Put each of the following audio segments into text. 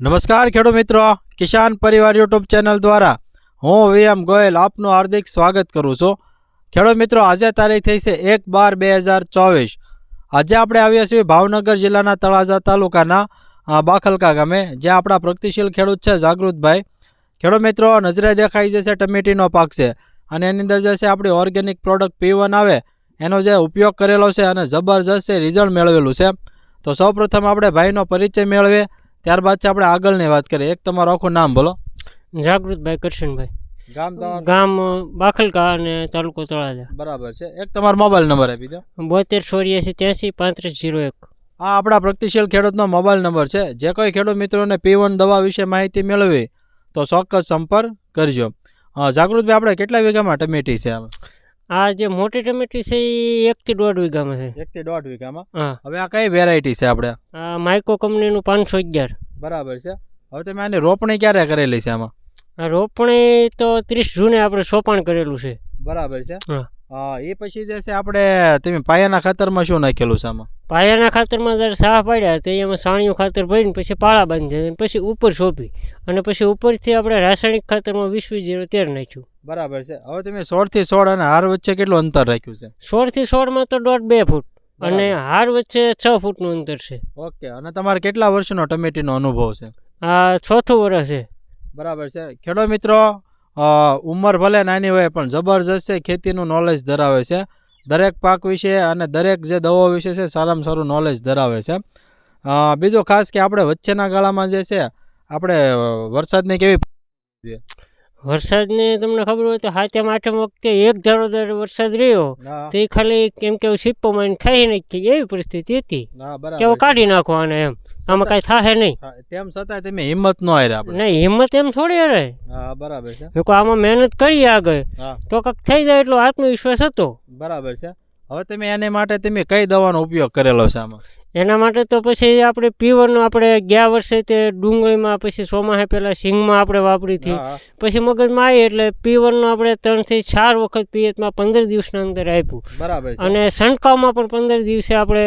નમસ્કાર ખેડૂત મિત્રો, કિસાન પરિવાર યુટ્યુબ ચેનલ દ્વારા હું વીએમ ગોયલ આપનું હાર્દિક સ્વાગત કરું છું. ખેડૂત મિત્રો, આજે તારીખ થઈ છે એક બાર બે હજાર ચોવીસ. આજે આપણે આવ્યા છીએ ભાવનગર જિલ્લાના તળાજા તાલુકાના બાખલકા ગામે, જ્યાં આપણા પ્રગતિશીલ ખેડૂત છે જાગૃતભાઈ. ખેડૂત મિત્રો, નજરે દેખાઈ જશે ટમેટીનો પાક છે અને એની અંદર જે છે આપણી ઓર્ગેનિક પ્રોડક્ટ પી વન આવે, એનો જે ઉપયોગ કરેલો છે અને જબરજસ્ત રિઝલ્ટ મેળવેલું છે. તો સૌપ્રથમ આપણે ભાઈનો પરિચય મેળવીએ. ત્યારબાદ છે આપણે આગળની વાત કરીએ. એક તમારું આખું નામ બોલો. જાગૃતભાઈ કરશનભાઈ. ગામ ગામ બાખલકા અને તાલુકો તળાજા. બરાબર છે. એક તમારો મોબાઈલ નંબર આપી દો. બોતેર ચોર્યાસી ત્યાંસી પાંત્રીસ જીરો એક. આ આપણા પ્રગતિશીલ ખેડૂતનો મોબાઈલ નંબર છે. જે કોઈ ખેડૂત મિત્રોને પી દવા વિશે માહિતી મેળવી તો ચોક્કસ સંપર્ક કરજો. જાગૃતભાઈ આપણે કેટલા વીઘામાં ટમેટી છે આમાં? આ જે મોટી ટમેટી છે એ એકથી દોઢ વીઘામાં છે. એકથી દોઢ વીઘામાં? હા. હવે આ કઈ વેરાયટી છે આપણે? આ માઇકો કંપનીનું પાંચસો અગિયાર. બરાબર છે. હવે તમે આની રોપણી ક્યારે કરેલી છે આમાં? રોપણી તો ત્રીસ જૂને આપણે સોપાણ કરેલું છે. બરાબર છે. હા. એ પછી જે છે આપણે તમે પાયાના ખાતરમાં શું નાખેલું છે આમાં? પાયાના ખાતરમાં જ્યારે સાફ પાડ્યા તો એમાં સાણિયું ખાતર ભરીને પછી પાળા બાંધી. પછી ઉપર સોંપી. અને પછી ઉપરથી આપણે રાસાયણિક ખાતરમાં વીસ વીસ જીરો તેર નાખ્યું. બરાબર છે. હવે તમે સોળથી સોળ અને હાર વચ્ચે કેટલું અંતર રાખ્યું છે? સોળથી સોળમાં તો દોઢ બે ફૂટ. અને હાર વચ્ચે છ ફૂટનું અંતર છે. ઓકે અને તમારે કેટલા વર્ષનો ટમેટીનો અનુભવ છે? આ ચોથું વર્ષ છે. બરાબર છે. ખેડો મિત્રો ઉંમર ભલે નાની હોય પણ જબરજસ્ત છે ખેતીનું નોલેજ ધરાવે છે. દરેક પાક વિશે અને દરેક જે દવાઓ વિશે છે સારામાં સારું નોલેજ ધરાવે છે. બીજો ખાસ કે આપણે વચ્ચેના ગાળામાં જે છે આપણે વરસાદને કેવી વરસાદની તમને ખબર હોય તો હાથે આઠમ વખતે એક ધારો ધારો વરસાદ રહ્યો તો એ ખાલી કેમ કે સિપ્પો માં ખાઈ નાખી એવી પરિસ્થિતિ હતી. કે. કાઢી નાખો આને એમ. આમાં કાંઈ થાહે નહીં. તેમ છતાં તમે હિંમત ન હારે આપણે. નહીં હિંમત એમ થોડી હારે. હા બરાબર છે. લોકો આમાં મહેનત કરીએ આગળ. તો કંઈક થઈ જાય એટલો આત્મવિશ્વાસ હતો. બરાબર છે. હવે તમે એને માટે તમે કઈ દવાનો ઉપયોગ કરેલો છે આમાં? એના માટે તો પછી આપણે પીવરનો આપણે ગયા વર્ષે તે ડુંગળીમાં પછી ચોમાસે પહેલાં સિંગમાં આપણે વાપરી હતી પછી મગજમાં આવી એટલે પીવરનો આપણે ત્રણથી ચાર વખત પિયતમાં પંદર દિવસના અંદર આપ્યું. બરાબર અને છંટકાવમાં પણ પંદર દિવસે આપણે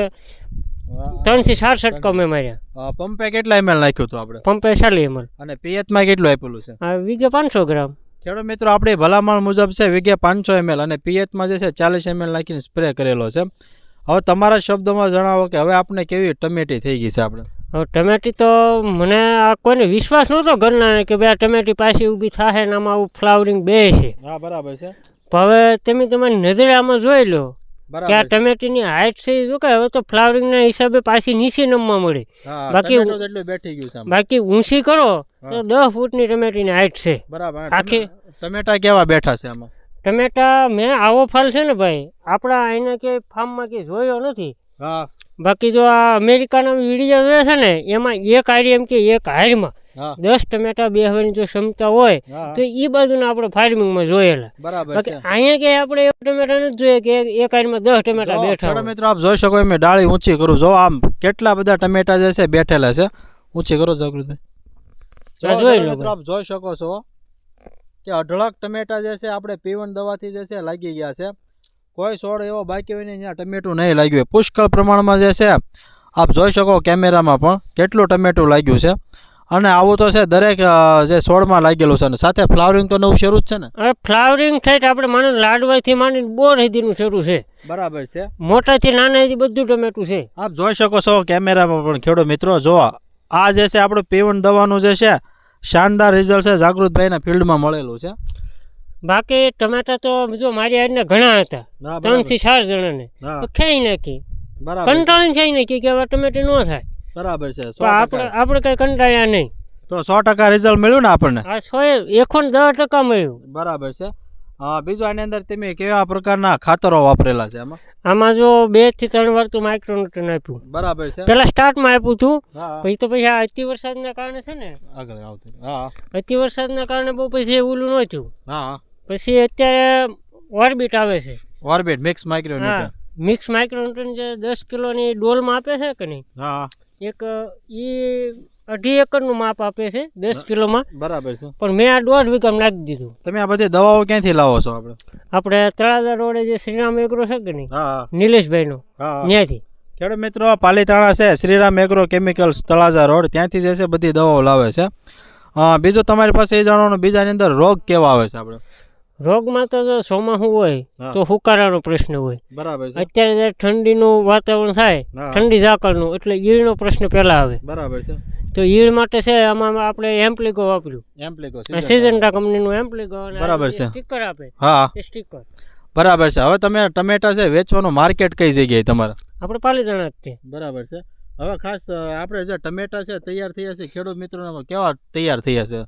હા, ત્રણથી ચાર ષટકો મેં માર્યા. પંપે કેટલા એમએલ નાખ્યું હતું આપણે? પંપે ચાલી એમએલ. અને પિયતમાં કેટલું આપેલું છે? આ વીઘે પાંચસો ગ્રામ. ખેડૂત મિત્રો આપણી ભલામણ મુજબ છે વીઘે પાંચસો એમએલ અને પિયતમાં જે છે ચાલીસ એમએલ નાખીને સ્પ્રે કરેલો છે. હવે તમારા શબ્દોમાં જણાવો કે હવે આપણે કેવી ટમેટી થઈ ગઈ છે આપણે? હવે ટમેટી તો મને આ કોઈને વિશ્વાસ નહોતો ઘરના કે ભાઈ આ ટમેટી પાછી ઊભી થાય ને આમાં આવું ફ્લાવરિંગ બે છે. હા બરાબર છે. હવે તમે તમારી નજરે આમાં જોઈ લો. કે આ ટમેટીની હાઇટ છે જો કે હવે તો ફ્લાવરિંગના હિસાબે પાછી નીચે નમવા મળી. બાકી- બેઠી ગયું છે બાકી ઊંચી કરો તો દસ ફૂટની ટમેટીની હાઇટ છે. બરાબર આખી- ટમેટા કેવા બેઠા છે આમાં? ટમેટા મેં આવો ફાલ છે ને ભાઈ આપણા અહીંના કે ફાર્મમાં કે જોયો નથી. બાકી જો આ અમેરિકાના વીડિયો જોયા છે ને એમાં એક હારી એમ કે એક હારીમાં. દસ ટમેટા બેહવાની જો ક્ષમતા હોય તો એ બાજુના આપણે ફાર્મિંગમાં જોયેલા. બરાબર અહીંયા કે આપણે એક ટમેટા નથી જોઈએ કે એક- એક દસ ટમેટા બેઠા. મિત્રો આપ જોઈ શકો એમ ડાળી ઊંચી કરું. જો આમ કેટલા બધા ટમેટા જે છે બેઠેલા છે. ઊંચી કરો જાગૃતભાઈ જોઈ મિત્રો આપ જોઈ શકો છો કે અઢળક ટમેટા જે છે આપણે પીવન દવાથી જે છે લાગી ગયા છે. કોઈ છોડ એવો બાકી હોય ને જ્યાં ટમેટું નહીં લાગ્યું પુષ્કળ પ્રમાણમાં જે છે આપ જોઈ શકો કેમેરામાં પણ કેટલું ટમેટું લાગ્યું છે. અને આવું તો છે દરેક જે છોડમાં લાગેલું છે અને સાથે ફ્લાવરિંગ તો નવું શરૂ જ છે ને? હવે ફ્લાવરિંગ થાય તો આપણે માનો લાડવાથી માંડીને બોર સુધીનું શરૂ છે. બરાબર છે. મોટાથી નાના હજી બધું ટમેટું છે. આપ જોઈ શકો છો કેમેરામાં પણ ખેડૂત મિત્રો જો આ જે છે આપણું પીવણ દવાનું જે છે શાનદાર રિઝલ્ટ છે જાગૃતભાઈના ફિલ્ડમાં મળેલું છે. બાકી ટમેટા તો જો મારી આજના ઘણા હતા. ત્રણથી ત્રણથી ચાર જણાને. ખાઈ નાખી. બરાબર કંટાળીને ખાઈ નાખી કે હવે ટમેટી ન થાય. બરાબર છે આપણે આપણે કઈ કંટાળ્યા નહીં. તો સો ટકા રિઝલ્ટ મળ્યું ને આપણને? આ સો એકો ને દસ ટકા મળ્યું. બરાબર છે. હા બીજું આની અંદર તમે કેવા પ્રકારના ખાતરો વાપરેલા છે આમાં? આમાં જો બેથી ત્રણ વાર તો માઇક્રોન્યુટ્રન આપ્યું. બરાબર છે. પેલા સ્ટાર્ટમાં આપ્યું તું હા. પછી તો પછી આ અતિ વરસાદના કારણે છે ને આગળ આવતું હા. અતિ વરસાદના કારણે બહુ પછી ઓલું ન થયું હા. પછી અત્યારે ઓર્બિટ આવે છે. ઓર્બિટ મિક્સ માઇક્રો હા મિક્સ માઇક્રોન્યુટ્રન જે દસ કિલોની ડોલમાં આપે છે કે નહીં? હા. એક એ અઢી એકરનું માપ આપે છે દસ કિલોમાં. બરાબર છે. પણ મેં આ દોઢ વીઘામાં નાખી દીધું. તમે આ બધી દવાઓ ક્યાંથી લાવો છો આપણે આપણે તળાજા રોડે જે શ્રીરામ એગ્રો છે કે નહીં? નિલેશભાઈનો ત્યાંથી. ખેડૂત મિત્રો પાલીતાણા છે Shriram agro chemicals Talaja road ત્યાંથી જે છે બધી દવાઓ લાવે છે. બીજું તમારી પાસે એ જાણવાનું બીજાની અંદર રોગ કેવા આવે છે આપણે રોગમાં તો જો ચોમાસું હોય તો હુકારાનો પ્રશ્ન હોય. બરાબર અત્યારે જ્યારે ઠંડીનું વાતાવરણ થાય ઠંડી ઝાકળનું એટલે ઈળનો પ્રશ્ન પહેલા આવે. બરાબર છે. તો ઈળ માટે છે આમાં આપણે એમ્પ્લિકો વાપર્યું. એમ્પ્લિકો સિઝન્ટા કંપનીનું એમ્પ્લિકો બરાબર છે. સ્ટીકર આપે. હા. સ્ટીકર બરાબર છે. હવે તમે ટમેટા છે વેચવાનું માર્કેટ કઈ જગ્યાએ તમારે? આપણે પાલીતાણા જ તે બરાબર છે. હવે ખાસ આપણે જે ટમેટા છે તૈયાર થયા છે ખેડૂત મિત્રોને કેવા તૈયાર થયા છે?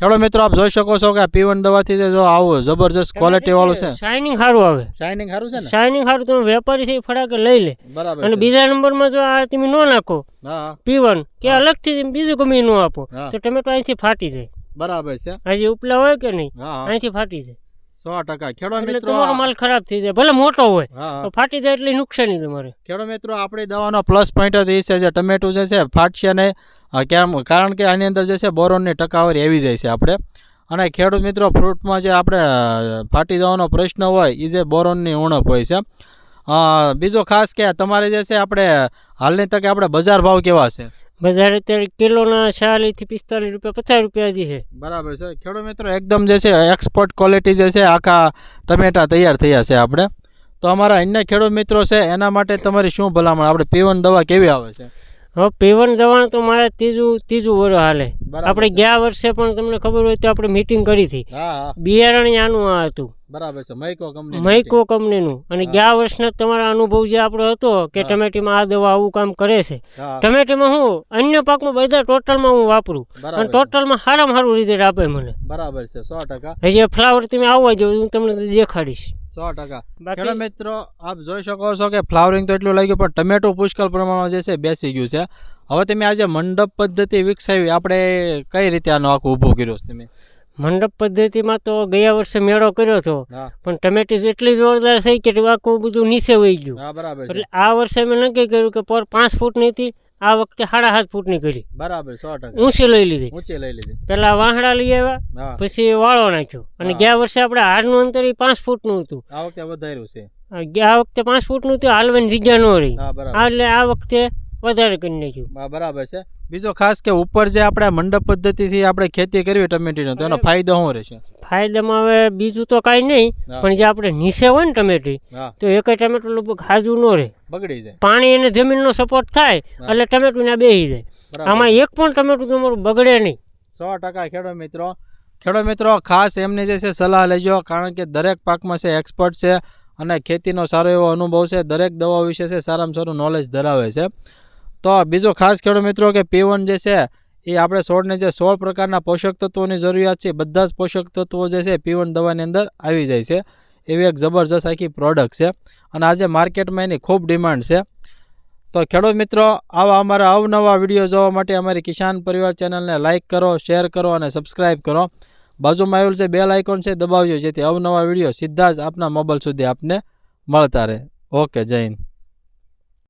ખેડૂત મિત્રો આપ જોઈ શકો છો કે આ પીવન દવાથી જે આવો જબરજસ્ત ક્વોલિટી વાળું છે. શાઇનિંગ સારું આવે. શાઇનિંગ સારું છે ને? શાઇનિંગ સારું તમે વેપારી છે ફટાકે લઈ લે. બરાબર અને બીજા નંબરમાં જો આ તમે ન નાખો પીવન કે. અલગથી બીજું ગમે ન આપો તો ટમેટો અહીંથી ફાટી જાય. બરાબર છે. હજી ઉપલા હોય કે નહીં અહીંથી ફાટી જાય. સો ટકા. ખેડૂત મિત્રો તમારો માલ ખરાબ થઈ જાય. ભલે મોટો હોય હા હા. તો ફાટી જાય એટલે નુકસાની તમારે. ખેડૂત મિત્રો આપણી દવાનો પ્લસ પોઈન્ટ જ એ છે જે ટમેટું જે છે ફાટશે નહીં. કેમ? કારણ કે આની અંદર જે છે બોરોનની ટકાવારી આવી જાય છે આપણે. અને ખેડૂત મિત્રો ફ્રૂટમાં જે આપણે ફાટી જવાનો પ્રશ્ન હોય એ જે બોરોનની ઉણપ હોય છે. બીજો ખાસ કે તમારે જે છે આપણે હાલની તકે આપણે બજાર ભાવ કેવા છે? બજારે અત્યારે કિલોના ચાલીસથી પિસ્તાલીસ રૂપિયા, પચાસ રૂપિયા હજી છે. બરાબર છે. ખેડૂત મિત્રો, એકદમ જે છે એક્સપોર્ટ ક્વોલિટી જે છે, આખા ટમેટા તૈયાર થયા છે આપણે. તો અમારા અન્ય ખેડૂત મિત્રો છે, એના માટે તમારી શું ભલામણ? આપણે પીવન દવા કેવી આવે છે? હવે પીવન દવાણ તો મારે ત્રીજું ત્રીજું વર્ષ હાલે. આપણે ગયા વર્ષે પણ તમને ખબર હોય તો આપણે મીટિંગ કરી હતી. બિયારણ આનું આ હતું. બરાબર છે મૈકો કંપની મૈકો કંપનીનું અને ગયા વર્ષના તમારા અનુભવ જે આપણો હતો કે ટમેટીમાં આ દવા આવું કામ કરે છે. ટમેટીમાં હું અન્ય પાકમાં બધા ટોટલમાં હું વાપરું. અને ટોટલમાં સારામાં સારું રિઝલ્ટ આપે મને. બરાબર છે સો ટકા. હજી ફ્લાવર તમે આવવા જાવ હું તમને દેખાડીશ. સો ટકા. ખેડૂત મિત્રો આપ જોઈ શકો છો કે ફ્લાવરિંગ તો એટલું લાગ્યું પણ ટમેટો પુષ્કળ પ્રમાણમાં જે છે બેસી ગયું છે. હવે તમે આજે મંડપ પદ્ધતિ વિકસાવી આપણે કઈ રીતે આનો આખું ઊભું કર્યો છે તમે? મંડપ પદ્ધતિમાં તો ગયા વર્ષે મેળો કર્યો હતો પણ ટમેટી એટલી જોરદાર થઈ કે આખું બધું નીચે વહી ગયું. એટલે આ વર્ષે મેં નક્કી કર્યું કે પર પાંચ ફૂટની હતી આ વખતે સાડા સાત ફૂટની કરી બરાબર સો ટકા. ઊંચી લઈ લીધી. ઊંચી લઈ લીધી. પેલા વાહડા લઈ આવ્યા પછી વાળો નાખ્યો. અને ગયા વર્ષે આપણે હારનું અંતર એ પાંચ ફૂટનું હતું. આ વખતે વધાર્યું છે. ગયા વખતે પાંચ ફૂટનું હતું હાલવાની જગ્યા ન રહી. એટલે આ વખતે વધારે કરી નાખ્યું. બરાબર છે. બીજો ખાસ કે ઉપર જે આપણે મંડપ પદ્ધતિથી આપણે ખેતી કરવી ટમેટીનો તો એનો. ફાયદો શું રહેશે? ફાયદામાં હવે બીજું તો કાંઈ નહીં પણ જે આપણે નીચે હોય ને ટમેટી તો એક ટમેટું લગભગ હાજુ ન રહે. બગડી જાય. પાણી અને જમીનનો સપોર્ટ થાય એટલે ટમેટું ને બેસી જાય આમાં એક પણ ટમેટું તમારું બગડે નહીં. સો ટકા ખેડો મિત્રો ખેડો મિત્રો ખાસ એમની જે છે સલાહ લેજો કારણ કે દરેક પાકમાં છે એક્સપર્ટ છે અને ખેતીનો સારો એવો અનુભવ છે. દરેક દવા વિશે છે સારામાં સારું નોલેજ ધરાવે છે. તો બીજો ખાસ ખેડૂત મિત્રો કે પીવન જે છે, એ આપણે છોડને જે સોળ પ્રકારના પોષક તત્વોની જરૂરિયાત છે બધા જ પોષક તત્વો જે છે પીવન દવાની અંદર આવી જાય છે. એવી એક જબરજસ્ત આખી પ્રોડક્ટ છે અને આજે માર્કેટમાં એની ખૂબ ડિમાન્ડ છે. તો ખેડૂત મિત્રો, આવા અમારા અવનવા વીડિયો જોવા માટે અમારી કિસાન પરિવાર ચેનલને લાઇક કરો શેર કરો અને સબસ્ક્રાઈબ કરો. બાજુમાં આવેલું છે બેલ આઇકોન છે દબાવજો, જેથી અવનવા વીડિયો સીધા જ આપના મોબાઈલ સુધી આપને મળતા રહે. ઓકે, જય હિન્દ.